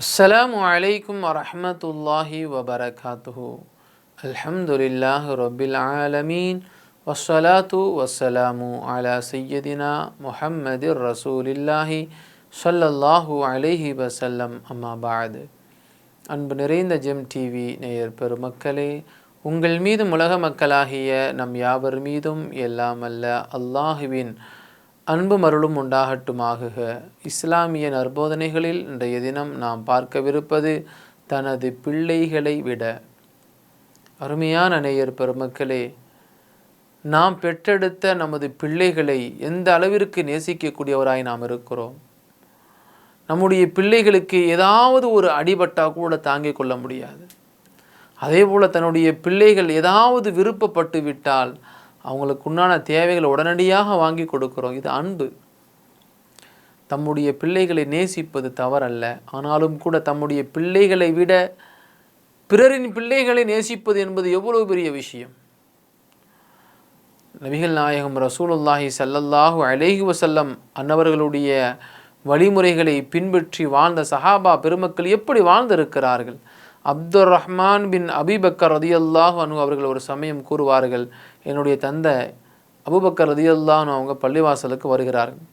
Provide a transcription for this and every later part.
السلام عليكم ورحمة الله وبركاته الحمد لله رب العالمين والصلاة والسلام على سيدنا محمد رسول الله صلى الله عليه وسلم أما بعد அன்பு நிறைந்த GeM TV நேயர் பெருமக்களே உங்கள் மீதும் உலக மக்களாகிய நம் யாவர் மீதும் எல்லாம் அல்ல அல்லாஹுவின் அன்பு மருளும் உண்டாகட்டுமாகுக. இஸ்லாமிய நற்போதனைகளில் இன்றைய தினம் நாம் பார்க்கவிருப்பது தனது பிள்ளைகளை விட. அருமையான நேயர் பெருமக்களே நாம் பெற்றெடுத்த நமது பிள்ளைகளை எந்த அளவிற்கு நேசிக்கக்கூடியவராய் நாம் இருக்கிறோம்? நம்முடைய பிள்ளைகளுக்கு ஏதாவது ஒரு அடிபட்டா கூட தாங்கிக் கொள்ள முடியாது. அதே போல் தன்னுடைய பிள்ளைகள் ஏதாவது விருப்பப்பட்டு விட்டால் அவங்களுக்கு உண்டான தேவைகளை உடனடியாக வாங்கி கொடுக்குறோம். இது அன்பு. தம்முடைய பிள்ளைகளை நேசிப்பது தவறல்ல. ஆனாலும் கூட தம்முடைய பிள்ளைகளை விட பிறரின் பிள்ளைகளை நேசிப்பது என்பது எவ்வளவு பெரிய விஷயம்? நபிகள் நாயகம் ரசூலுல்லாஹி சல்லல்லாஹு அலேஹி வசல்லம் அன்னவர்களுடைய வழிமுறைகளை பின்பற்றி வாழ்ந்த சஹாபா பெருமக்கள் எப்படி வாழ்ந்திருக்கிறார்கள்? அப்துர் ரஹ்மான் பின் அபிபக்கர் ரதியல்லாஹு அனு அவர்கள் ஒரு சமயம் கூறுவார்கள் என்னுடைய தந்தை அபுபக்கர் ரதியல்லான்னு அவங்க பள்ளிவாசலுக்கு வருகிறார்கள்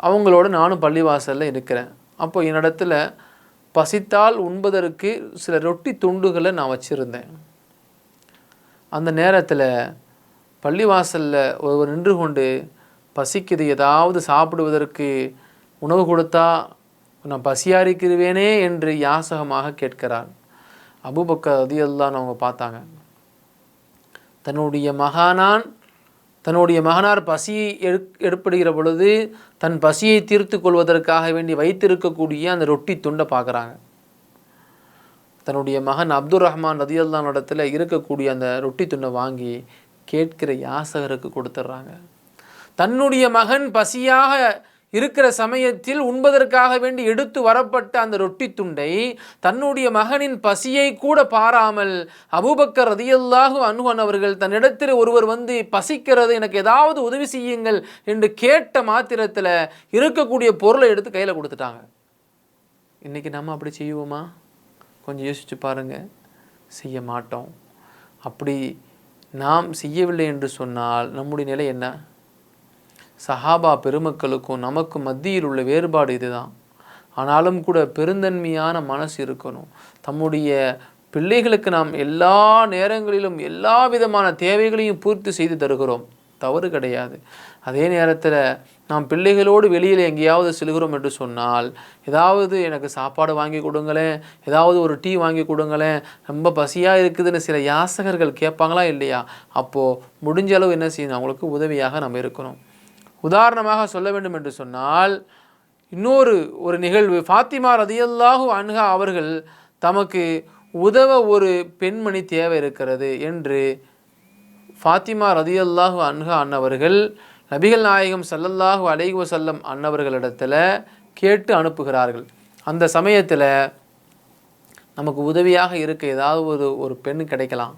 அவங்களோட நானும் பள்ளிவாசலில் இருக்கிறேன். அப்போ என்னிடத்துல பசித்தால் உண்பதற்கு சில ரொட்டி துண்டுகளை நான் வச்சுருந்தேன். அந்த நேரத்தில் பள்ளிவாசலில் ஒருவர் நின்று கொண்டு பசிக்குது ஏதாவது சாப்பிடுவதற்கு உணவு கொடுத்தா நான் பசியாரிக்கிறவேனே என்று யாசகமாக கேட்கிறார் அபுபக்கர் அதியல்லான்னு அவங்க பார்த்தாங்க. தன்னுடைய மகானான் தன்னுடைய மகனார் பசியை ஏற்படுகிற எடுப்படுகிற பொழுது தன் பசியை தீர்த்து கொள்வதற்காக வேண்டி வைத்திருக்கக்கூடிய அந்த ரொட்டி துண்டை பார்க்குறாங்க. தன்னுடைய மகன் அப்துல் ரஹ்மான் ரதியல்லான் இடத்துல இருக்கக்கூடிய அந்த ரொட்டி துண்டை வாங்கி கேட்கிற யாசகருக்கு கொடுத்துட்றாங்க. தன்னுடைய மகன் பசியாக இருக்கிற சமயத்தில் உண்பதற்காக வேண்டி எடுத்து வரப்பட்ட அந்த ரொட்டி துண்டை தன்னுடைய மகனின் பசியை கூட பாராமல் அபூபக்கர் ரதியல்லாஹு அனுகன் அவர்கள் தன்னிடத்தில் ஒருவர் வந்து பசிக்கிறது எனக்கு ஏதாவது உதவி செய்யுங்கள் என்று கேட்ட மாத்திரத்தில் இருக்கக்கூடிய பொருளை எடுத்து கையில் கொடுத்துட்டாங்க. இன்றைக்கி நம்ம அப்படி செய்வோமா? கொஞ்சம் யோசிச்சு பாருங்க. செய்ய மாட்டோம். அப்படி நாம் செய்யவில்லை என்று சொன்னால் நம்முடைய நிலை என்ன? சஹாபா பெருமக்களுக்கும் நமக்கும் மத்தியில் உள்ள வேறுபாடு இதுதான். ஆனாலும் கூட பெருந்தன்மையான மனசு இருக்கணும். தம்முடைய பிள்ளைகளுக்கு நாம் எல்லா நேரங்களிலும் எல்லா விதமான தேவைகளையும் பூர்த்தி செய்து தருகிறோம். தவறு கிடையாது. அதே நேரத்தில் நாம் பிள்ளைகளோடு வெளியில் எங்கேயாவது செல்கிறோம் என்று சொன்னால் ஏதாவது எனக்கு சாப்பாடு வாங்கி கொடுங்களேன் ஏதாவது ஒரு டீ வாங்கி கொடுங்களேன் ரொம்ப பசியாக இருக்குதுன்னு சில யாசகர்கள் கேட்பாங்களா இல்லையா? அப்போது முடிஞ்ச அளவு என்ன செய்யணும்? அவங்களுக்கு உதவியாக நம்ம இருக்கணும். உதாரணமாக சொல்ல வேண்டும் என்று சொன்னால் இன்னொரு ஒரு நிகழ்வு. ஃபாத்திமா ரதியல்லாஹு அன்ஹா அவர்கள் தமக்கு உதவ ஒரு பெண்மணி தேவை இருக்கிறது என்று ஃபாத்திமா ரதியல்லாஹு அன்ஹா அன்னவர்கள் நபிகள் நாயகம் சல்லல்லாஹு அலைஹி வசல்லம் அன்னவர்களிடத்தில் கேட்டு அனுப்புகிறார்கள். அந்த சமயத்தில் நமக்கு உதவியாக இருக்க ஏதாவது ஒரு ஒரு பெண் கிடைக்கலாம்.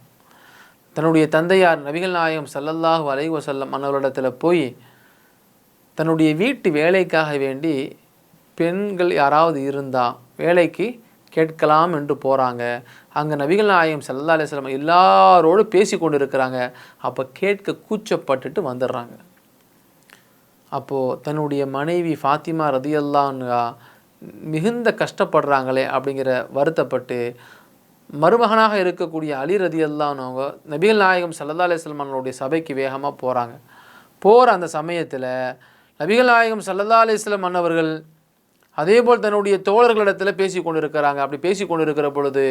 தன்னுடைய தந்தையார் நபிகள் நாயகம் சல்லல்லாஹு அலைஹி வசல்லம் அன்னவரிடத்தில் போய் தன்னுடைய வீட்டு வேலைக்காக வேண்டி பெண்கள் யாராவது இருந்தால் வேலைக்கு கேட்கலாம் என்று போகிறாங்க அங்கே நபிகள் நாயகம் சல்லா அலிஸ்லாம் எல்லாரோடு பேசி கொண்டு இருக்கிறாங்க அப்போ கேட்க கூச்சப்பட்டுட்டு வந்துடுறாங்க. அப்போது தன்னுடைய மனைவி ஃபாத்திமா ரதியல்லான்கா மிகுந்த கஷ்டப்படுறாங்களே அப்படிங்கிற வருத்தப்பட்டு மருமகனாக இருக்கக்கூடிய அலி ரதியல்லானவங்க நபிகள் நாயகம் சல்லா அலிஸ்லமானுடைய சபைக்கு வேகமாக போகிறாங்க போகிற அந்த சமயத்தில் நபிகள் நாயகம் சல்லல்லா அலிஸ்லம் அன்னவர்கள் அதேபோல் தன்னுடைய தோழர்களிடத்தில் பேசி கொண்டு இருக்கிறாங்க அப்படி பேசி கொண்டு இருக்கிற பொழுது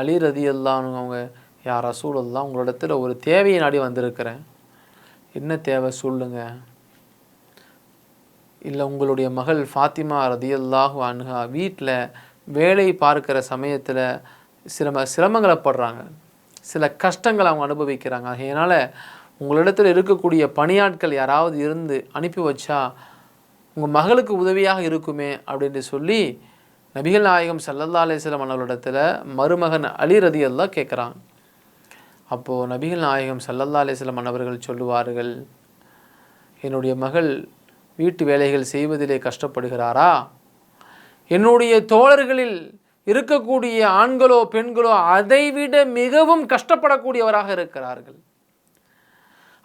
அலி ரதி அல்லான்னு அவங்க யார் ரசூலல்லாம் உங்களிடத்தில் ஒரு தேவையை நாடி வந்திருக்கிறேன். என்ன தேவை சொல்லுங்க. இல்லை உங்களுடைய மகள் ஃபாத்திமா ரதியல்லாஹு அன்ஹா வீட்டில் வேலை பார்க்குற சமயத்தில் சிரம சிரமங்களை படுறாங்க. சில கஷ்டங்களை அவங்க அனுபவிக்கிறாங்க. அதனால் உங்களிடத்தில் இருக்கக்கூடிய பணியாட்கள் யாராவது இருந்து அனுப்பி வச்சா உங்கள் மகளுக்கு உதவியாக இருக்குமே அப்படின்னு சொல்லி நபிகள் நாயகம் சல்லல்லா அலிஸ்லாம் அவர்களிடத்தில் மருமகன் அலி ரதி எல்லாம் கேட்குறான். அப்போது நபிகள் நாயகம் சல்லல்லா அலிஸ்லாம் அவர்கள் சொல்லுவார்கள் என்னுடைய மகள் வீட்டு வேலைகள் செய்வதிலே கஷ்டப்படுகிறாரா? என்னுடைய தோழர்களில் இருக்கக்கூடிய ஆண்களோ பெண்களோ அதைவிட மிகவும் கஷ்டப்படக்கூடியவராக இருக்கிறார்கள்.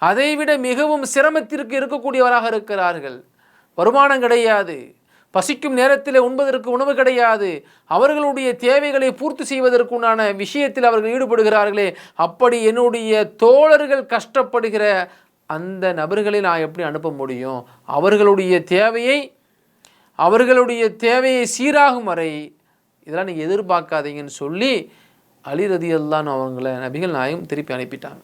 அதைவிட மிகவும் சிரமத்திற்கு இருக்கக்கூடியவராக இருக்கிறார்கள். வருமானம் கிடையாது. பசிக்கும் நேரத்தில் உண்பதற்கு உணவு கிடையாது. அவர்களுடைய தேவைகளை பூர்த்தி செய்வதற்குண்டான விஷயத்தில் அவர்கள் ஈடுபடுகிறார்களே அப்படி என்னுடைய தோழர்கள் கஷ்டப்படுகிற அந்த நபர்களை நான் எப்படி அனுப்ப முடியும்? அவர்களுடைய தேவையை அவர்களுடைய தேவையை சீராகும் வரை இதெல்லாம் நீங்கள் எதிர்பார்க்காதீங்கன்னு சொல்லி அலி ரதியல்லான்னு அவங்கள நபிகள் நாயும் திருப்பி அனுப்பிட்டாங்க.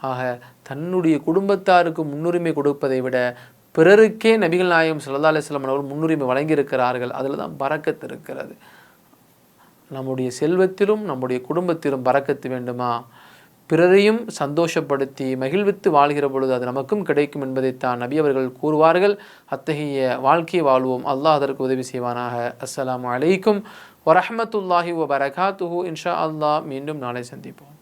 ஆக தன்னுடைய குடும்பத்தாருக்கு முன்னுரிமை கொடுப்பதை விட பிறருக்கே நபிகள் நாயகம் சல்லா அலிஸ்லாம் அவர்கள் முன்னுரிமை வழங்கியிருக்கிறார்கள். அதில் தான் பறக்கத்து இருக்கிறது. நம்முடைய செல்வத்திலும் நம்முடைய குடும்பத்திலும் பறக்கத்து வேண்டுமா? பிறரையும் சந்தோஷப்படுத்தி மகிழ்வித்து வாழ்கிற பொழுது அது நமக்கும் கிடைக்கும் என்பதைத்தான் நபி அவர்கள் கூறுவார்கள். அத்தகைய வாழ்க்கை வாழ்வோம். அல்லாஹ் அதற்கு உதவி செய்வானாக. அஸ்லாம் அலைக்கும். வரஹமத்துல்லாஹி வ பரகாத்துஹு இன்ஷா அல்லாஹ் மீண்டும் நாளை சந்திப்போம்.